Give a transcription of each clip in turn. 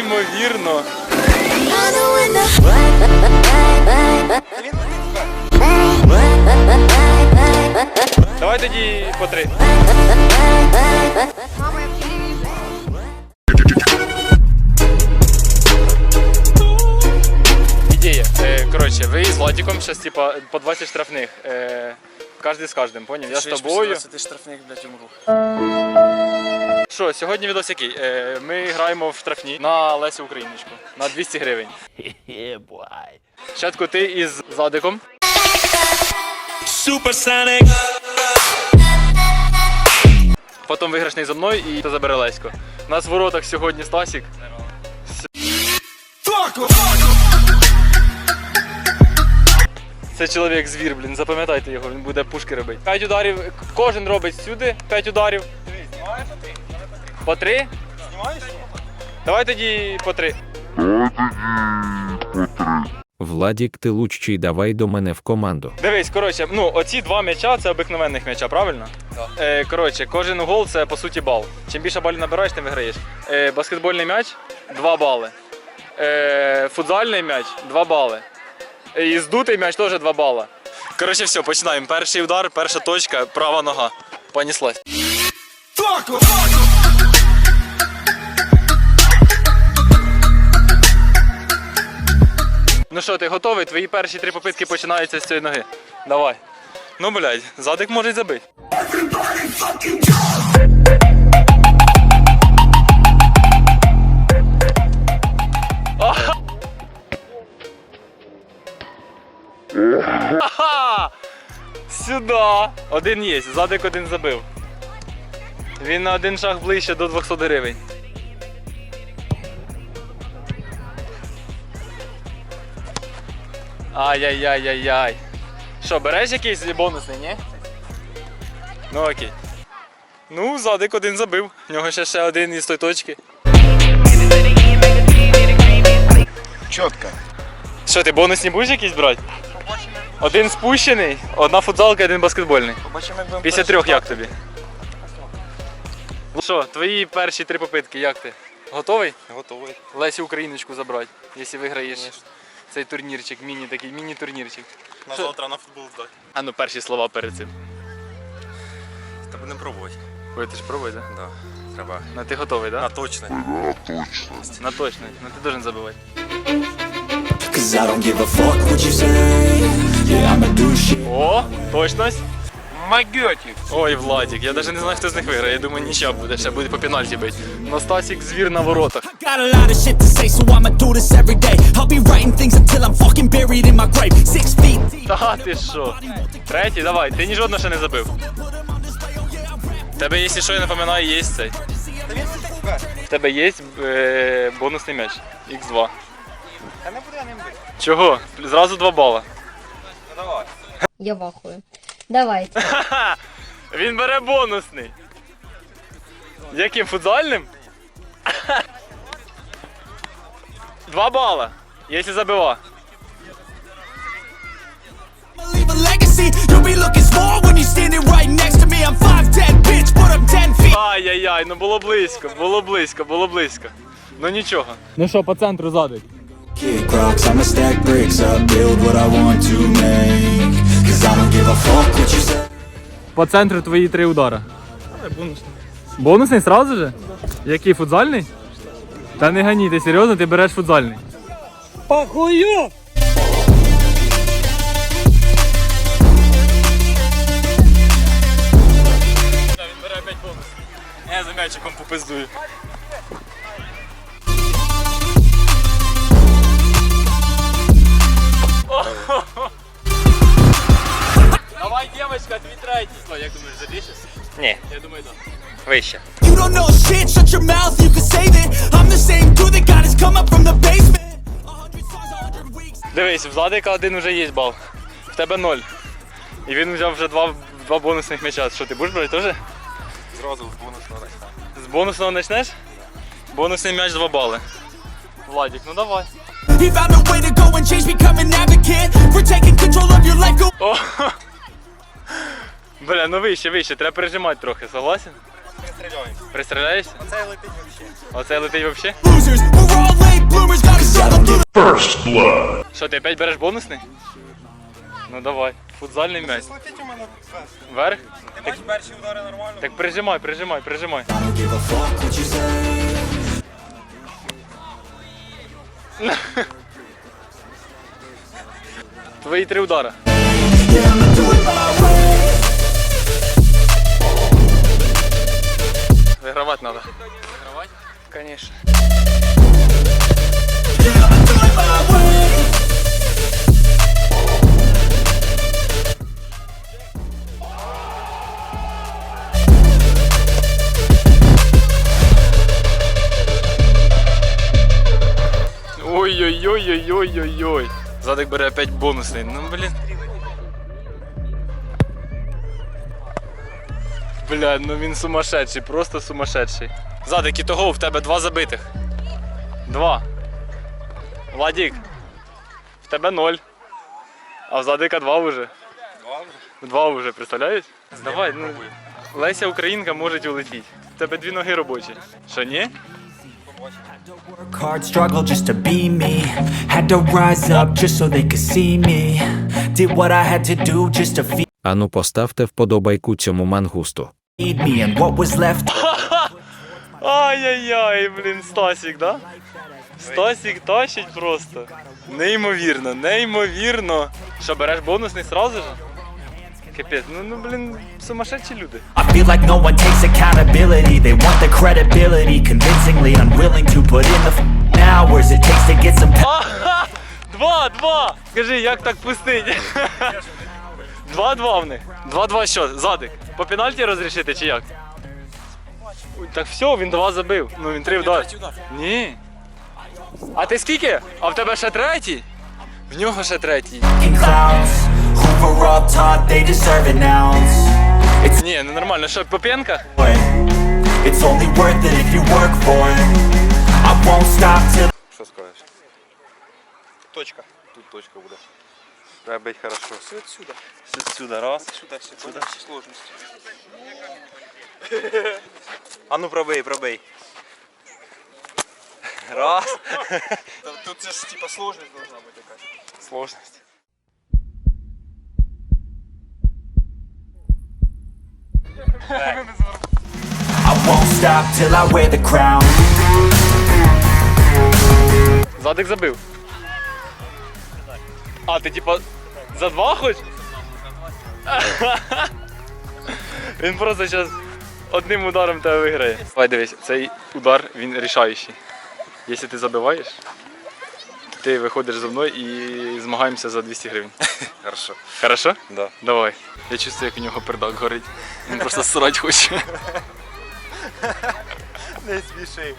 Неймовірно. Давай тоді по три. Ідея. Е, коротше, ви з Владіком зараз типа по 20 штрафних. Е, кожен з кожним, поняв? Я з тобою. Ти штрафних, блядь, умру. Що, сьогодні відос який? Е, ми граємо в штрафні на Лесю Україночку на 200 гривень. Спочатку ти із Задиком. Supersonic. Потім виграшний за мною і ти забере Лесько. У нас в воротах сьогодні Стасік. Це чоловік звір, блін, запам'ятайте його, він буде пушки робити. П'ять ударів, кожен робить сюди, п'ять ударів. По три? Давай тоді по три. Владік, ти лучший, давай до мене в команду. Дивись, коротше, ну оці два м'яча це обикновенних м'яча, правильно? Так. Е, коротше, кожен гол це по суті бал. Чим більше балів набираєш, тим виграєш. Е, баскетбольний м'яч 2 бали. Е, футзальний м'яч 2 бали. Е, і здутий м'яч теж 2 бали. Коротше, все, починаємо. Перший удар, перша точка, права нога. Понеслась. Ну що, ти готовий? Твої перші три попитки починаються з цієї ноги. Давай. Ну, блядь, задик може й забити. Сюда. Один є, задик один забив. Він на один шаг ближче до 200 гривень. Ай-яй-яй-яй-яй. Що, береш якийсь бонусний, ні? Ну окей. Ну, задик один забив. В нього ще ще один із той точки. Чітко. Що, ти бонусні будеш якісь брати? Один спущений, одна футзалка, один баскетбольний. Побачимо, Після трьох як тобі? Що, твої перші три попитки, як ти? Готовий? Готовий. Лесю Україночку забрати, якщо виграєш цей турнірчик, міні такий, міні-турнірчик. На Що? завтра на футбол здати. А ну перші слова перед цим. Та будемо пробувати. Будеш пробувати, так? Да. Треба. Ну ти готовий, так? На точне. На точно, ну ти должен забивати. Cause I don't give a fuck what you say. Yeah, I'ma do shit. О, точність. Магьотик. Ой, Владик, я навіть не знаю, хто з них виграє. Я думаю, нічого буде, ще буде по пенальті бити. Настасік звір на воротах. Got a lot of shit to say, so I'ma do this every day. I'll be writing things until I'm fucking buried in my grave. Six feet. Та ти що? Третій, давай, ти ні жодного ще не забив. Тебе, якщо що, я напоминаю, є цей. В тебе є е, бонусний м'яч. Х2. Та не буде ним бити. Чого? Зразу 2 бала. Ну давай. Я в Ха! Він бере бонусний. Яким футзальним? Два бала. Якщо забива. I'ma leave a legacy. You'll be looking small when you're standing right next to me. I'm 5'10, bitch, but I'm 10 feet. Ай-яй-яй, ну було близько, було близько, було близько. Ну нічого. Ну що, по центру задик. Cause I don't give a fuck what you say. По центру твої три удара. Бонусний. Бонусний сразу же? Який футзальний? Та не гані, ти серйозно, ти береш футзальний. Похую! Він бере опять бонус. Я за м'ячиком попиздую. Як думаєш, забільше? Ні, Я думаю, так. вище. You don't know shit, shut your mouth, you can save it. I'm the same dude that got his come up from the basement. A hundred songs, a hundred weeks. Дивись, в Владика один вже є бал. В тебе ноль. І він взяв вже два, два бонусних м'яча. Що ти будеш брати теж? Зразу в бонус надо. З бонусного почнеш? Бонусний м'яч 2 бали. Владик, ну давай. He found a way to go and change, become an advocate. For taking control of your life, go О! Бля, ну вище, вище, треба пережимати трохи, согласен? Пристріляємо. Пристріляєшся? Оце летить взагалі. Оце летить through Що, ти опять береш бонусний? Ну давай. Футзальний м'яч. Летить у мене вверх. Вверх? Ти бачиш перші удари нормально? Так прижимай, прижимай, прижимай. Твої три удара. Yeah, I'ma do it my way. Вигравати треба. Вигравати? Звісно. Yeah, I'ma do it my way. Ой-ой-ой-ой-ой-ой-ой. Задик бере опять бонусний. Ну блін. Бля, ну він сумасшедший, просто сумасшедший. Задик, і того в тебе два забитих. Два. Владік. В тебе ноль. А в Задика два вже. Два вже, представляєш? Давай, ну. Леся Українка може улетіти. В тебе дві ноги робочі. Що ні? Hard, struggle just to be me. Had to rise up just so they could see me. Did what I had to do just to feed Ану поставте вподобайку цьому мангусту. Me, and what was left Ай-яй-яй, блін, Стасік, да? Стасік тащить просто. Неймовірно, неймовірно. Що, береш бонусний сразу ж? Капець, ну, ну блін, сумасшедші люди. I feel like no one takes accountability. They want the credibility, convincingly unwilling to put in the f- hours it takes to get some. Два, два! Скажи, як так пустить? Два-два в них. Два-два що? Задик. По пенальті розрішити чи як? Ой, Так все, він два забив. Ну він три вдар. Ні. А ти скільки? А в тебе ще третій? В нього ще третій. fucking clowns who were all taught they deserve an ounce. It's Ні, ну нормально, що по п'янках? it's only worth it if you work for it. I won't stop till Що скажеш? Точка. Тут точка буде. Треба бить хорошо. Все отсюда. Все отсюда. Раз. Сюда, сюда. Сложности. А ну пробей, пробей. Раз. Тут же типа сложность должна быть такая. Сложность. I won't stop till I wear the crown. Задик забив. А, ти типа за два хоч? Він просто зараз одним ударом тебе виграє. Давай дивись, цей удар він рішаючий. Якщо ти забиваєш, то ти виходиш зі мною і змагаємося за 200 гривень. Хорошо. Хорошо? Да. Давай. Я чувствую, як у нього пердак горить. Він просто срать хоче. Не сміши.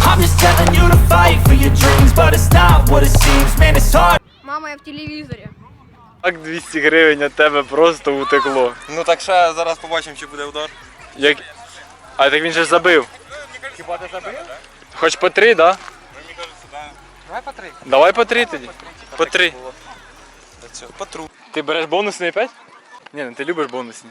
I'm just telling you to fight for your dreams, but it's not what it seems. Man, it's hard. Мама, в телевізорі. Так 200 гривень від тебе просто утекло. Ну так ще зараз побачимо, чи буде удар. Як... А так він же ж забив. Хіба ти забив? Хоч по три, да? Давай по три. Давай по три тоді. По три. По тру. Ти береш бонусний опять? Ні, ну ти любиш бонусні.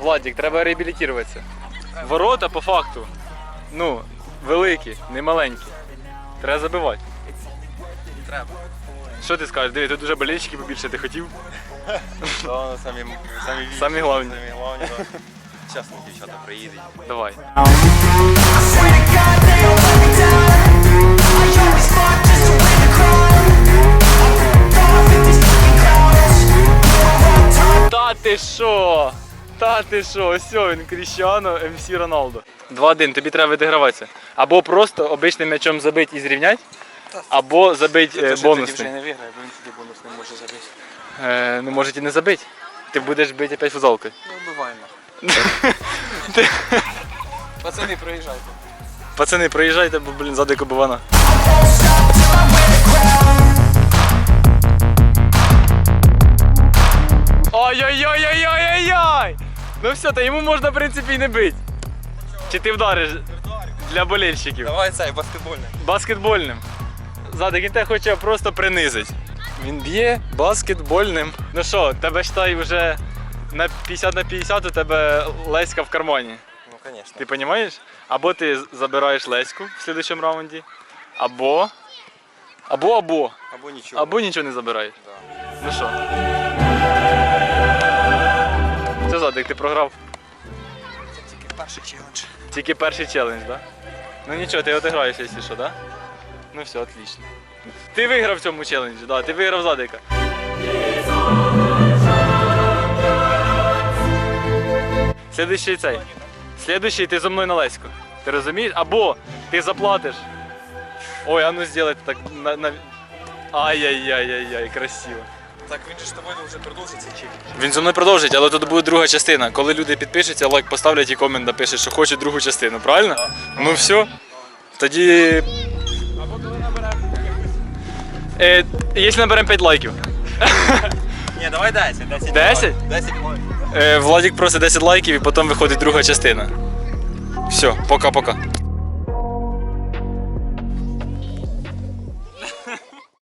Владик, треба реабілітуватися. Ворота по факту. Ну, великі, не маленькі. Треба забивати. Треба. Що ти скажеш? Диви, тут дуже болельщики побільше ти хотів. Да, самі, самі, вічні, Самі головні. Самі головні. Чесно, дівчата приїдуть. Давай. Та ти що? Ось він Кріщано, МС Роналдо. 2-1, тобі треба відіграватися. Або просто обичним м'ячом забити і зрівняти, або забити е, бонусний. не виграє, бо він тоді бонус не може забити. Е, ну може і не забити. Ти будеш бити опять футзалкою. Ну, буваємо. Пацани, проїжджайте. Пацани, проїжджайте, бо, блін, задико бувана. Ой-ой-ой-ой-ой-ой! Ну все, то йому можна, в принципі, і не бити. Чи ти вдариш для болельщиків? Давай цей баскетбольний. Баскетбольним. Задик, він тебе хоче просто принизити. Він б'є баскетбольним. Ну що, тебе считай вже на 50 на 50 у тебе Леська в кармані. Ну, конечно. Ти розумієш? Або ти забираєш Леську в слідчому раунді, або. Або або. Або нічого. Або нічого не забираєш. Да. Ну що? Це ти програв Це тільки перший челендж. тільки перший челендж, так? Да? Ну нічого, ти отиграєш, якщо що, да? Ну все, отлично. Ти виграв в цьому челенджі, да, ти виграв задика. Слідуючий цей. Слідуючий ти зо мною на Леську. Ти розумієш? Або ти заплатиш. Ой, а ну зробити так на. на... Ай-яй-яй-яй-яй, красиво. Так він же з тобою вже продовжить цей челендж. Він зі мною продовжить, але тут буде друга частина. Коли люди підпишуться, лайк поставлять і комент напишуть, що хочуть другу частину, правильно? Ну все. Тоді. Або коли наберемо. Е, якщо наберемо 5 лайків. Ні, давай 10. 10? 10? 10 лайків. Е, Владік просить 10 лайків і потім виходить друга частина. Все, пока-пока.